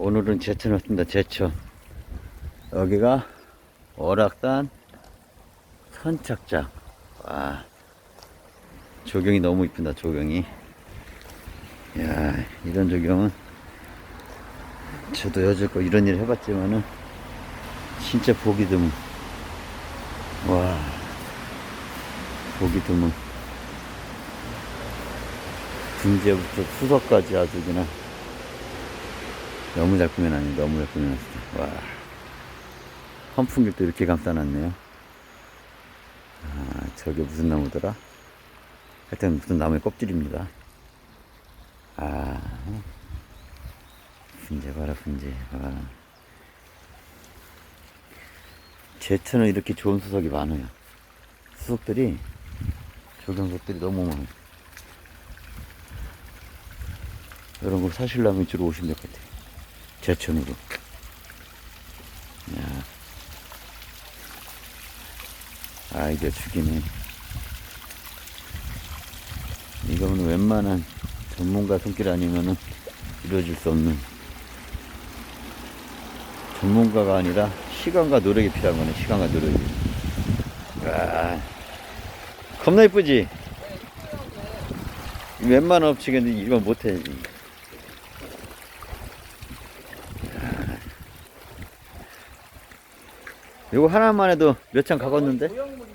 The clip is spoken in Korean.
오늘은 제천 왔습니다. 제천. 여기가 어락산 선착장. 와. 조경이 너무 이쁜다, 조경이. 야 이런 조경은 저도 여지껏 이런 일 해봤지만은 진짜 보기 드문. 와. 보기 드문. 분재부터 수석까지 아주 그냥 너무 잘 꾸며놨네. 너무 잘 꾸며놨어. 와. 선풍기도 이렇게 감싸놨네요. 아 저게 무슨 나무더라? 하여튼 무슨 나무의 껍질입니다. 아. 분재 봐라 분재 와 제천은 이렇게 좋은 수석이 많아요. 수석들이 조경석들이 너무 많아요. 이런 거 사실라면 오시면 될 것 같아요. 제천으로. 야. 아이디어 죽이네. 이거는 웬만한 전문가 손길 아니면은 이루어질 수 없는 전문가가 아니라 시간과 노력이 필요한 거네. 시간과 노력이. 아, 겁나 이쁘지? 웬만한 업체인데 이건 못해. 이거 하나만 해도 몇 장? 모형물